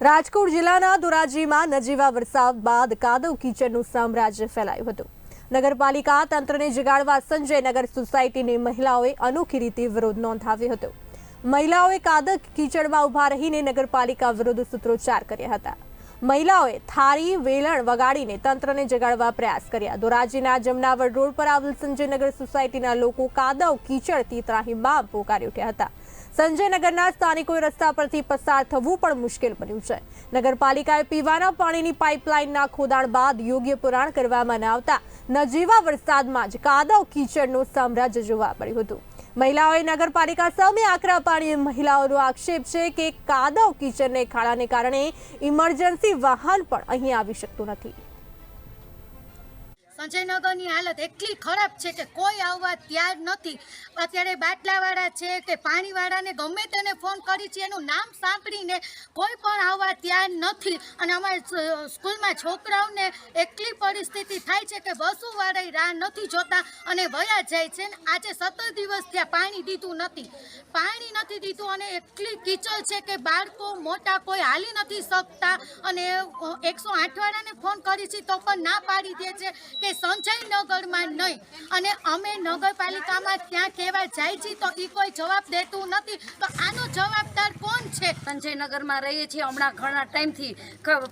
રાજકોટ જિલ્લાના ધોરાજીમાં નજીવા વરસાદ બાદ કાદવ કીચડનું સામ્રાજ્ય ફેલાયું હતું. નગરપાલિકા તંત્રને જગાડવા સંજયનગર સોસાયટીની મહિલાઓએ અનોખી રીતે વિરોધ નોંધાવ્યો હતો. મહિલાઓએ કાદવ કીચડમાં ઊભા રહીને નગરપાલિકા વિરુદ્ધ સૂત્રોચ્ચાર કર્યા હતા. મહિલાઓએ થાળી, વેલણ વગાડીને તંત્રને જગાડવા પ્રયાસ કર્યા. ધોરાજીના જમનાવડ રોડ પર આવેલ સંજયનગર સોસાયટીના લોકો કાદવ કીચડથી ત્રાહિમામ પોકારી ઉઠ્યા હતા. સંજયનગરના સ્થાનિકોએ રસ્તા પરથી પસાર થવું પણ મુશ્કેલ બન્યું છે. નગરપાલિકાએ પીવાના પાણીની પાઇપલાઇનના ખોદાણ બાદ યોગ્ય પુરાણ કરવામાં ન આવતા નજીવા વરસાદમાં જ કાદવ કીચડનું સામ્રાજ્ય જોવા મળ્યું હતું. મહિલાઓએ નગરપાલિકા સામે આકરા પાડીએ મહિલાઓનો આક્ષેપ છે કે કાદવ કીચડને ખાડાને કારણે ઇમરજન્સી વાહન પણ અહીં આવી શકતું નથી. સંજયનગરની હાલત એટલી ખરાબ છે કે કોઈ આવવા ત્યાર નથી. અત્યારે બાટલાવાળા છે કે પાણીવાળાને ગમે તેને ફોન કરી છે, એનું નામ સાંભળીને કોઈ પણ આવવા ત્યાર નથી. અને અમારે સ્કૂલમાં છોકરાઓને એટલી પરિસ્થિતિ થાય છે કે બસોવાળાએ રાહ નથી જોતા અને વયા જાય છે આજે સત્તર દિવસ ત્યાં પાણી દીધું નથી. પાણી નથી દીધું અને એટલી કીચડ છે કે બાળકો મોટા કોઈ હાલી નથી શકતા. અને એકસો આઠવાળાને ફોન કરી છે તો પણ ના પાડી દે છે કે સંજયનગરમાં નહીં. અને અમે નગરપાલિકામાં ત્યાં કહેવા જાય છે તો એ કોઈ જવાબ દેતું નથી. તો આનો જવાબદાર કોણ છે? સંજય નગરમાં રહીએ છીએ. હમણાં ઘણા ટાઈમથી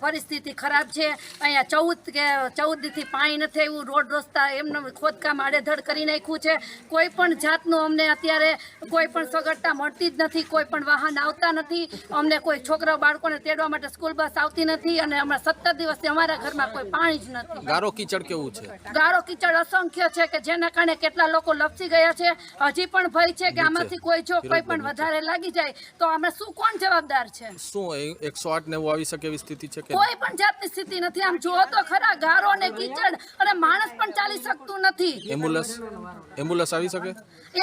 પરિસ્થિતિ ખરાબ છે. અહીંયા ચૌદ કે ચૌદ દીથી પાણી નથી આવ્યું. રોડ રસ્તા એમને ખોદકામ આડેધડ કરી નાખ્યું છે. કોઈ પણ જાતનું અમને અત્યારે કોઈ પણ સગવડતા મળતી જ નથી. કોઈ પણ વાહન આવતા નથી. અમને કોઈ છોકરા બાળકોને તેડવા માટે સ્કૂલ બસ આવતી નથી. અને હમણાં સત્તર દિવસથી અમારા ઘરમાં કોઈ પાણી જ નથી. ગારો કીચડ કેવું છે? ગાળો કીચડ અસંખ્ય છે કે જેના કારણે કેટલા લોકો લપસી ગયા છે. હજી પણ ભય છે કે આમાંથી કોઈ જો કોઈ પણ વધારે લાગી જાય તો અમે શું કોણ જવાબદાર છે? શું એકસો આઠ નેવું આવી શકે એવી સ્થિતિ છે કોઈ પણ જાતની સ્થિતિ નથી. આમ જુઓ તો ખરા ગારો ને કીચડ અને માણસ પણ ચાલી શકતું નથી. એમ્બ્યુલન્સ એમ્બ્યુલન્સ આવી શકે?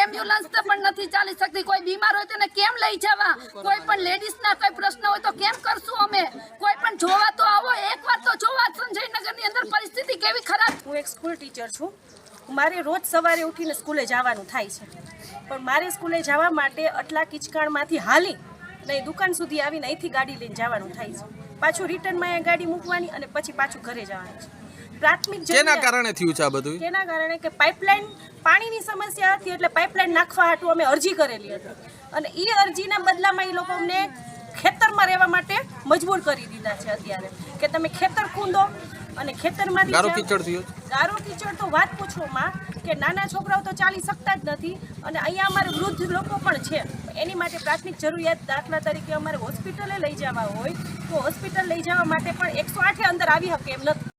એમ્બ્યુલન્સ તો પણ નથી ચાલી શકતી. કોઈ બીમાર હોય તેને કેમ લઈ જવા? કોઈ પણ લેડીઝ ના કોઈ પ્રશ્ન હોય તો કેમ કરશું અમે? કોઈ પણ જોવા તો આવો. એકવાર તો જોવા સંજયનગરની અંદર પરિસ્થિતિ કેવી ખરાબ હું એક સ્કૂલ ટીચર છું. મારે રોજ સવારે ઉઠીને સ્કૂલે જવાનું થાય છે. પણ મારે સ્કૂલે જવા માટે આટલા કિચકાણમાંથી હાલી નહીં દુકાન સુધી આવીને અહીંથી ગાડી લઈને જવાનું થાય છે. પાછું રિટર્નમાં અહીંયા ગાડી મૂકવાની અને પછી પાછું ઘરે જવાનું છે. પ્રાથમિક કેના જરૂરિયાત- કારણે થયું છે આ બધું? કેના કારણે કે પાઇપલાઇન પાણીની સમસ્યા હતી એટલે પાઇપલાઇન નાખવા હાટુ અમે અરજી કરેલી હતી. અને એ અરજીના બદલામાં એ લોકો અમને ખેતરમાં રહેવા માટે મજબૂર કરી દીધા છે અત્યારે. કે તમે ખેતર ખૂંદો અને ખેતરમાંથી ગારો કીચડ થયો ગારો કીચડ તો વાત પૂછો માં કે નાના છોકરાઓ તો ચાલી શકતા જ નથી અને અહીંયા અમારે વૃદ્ધ લોકો પણ છે. એની માટે પ્રાથમિક જરૂરિયાત દાખલા તરીકે અમારે હોસ્પિટલે લઈ જવા હોય તો હોસ્પિટલ લઈ જવા માટે પણ એકસો આઠે અંદર આવી શકે એમ નથી.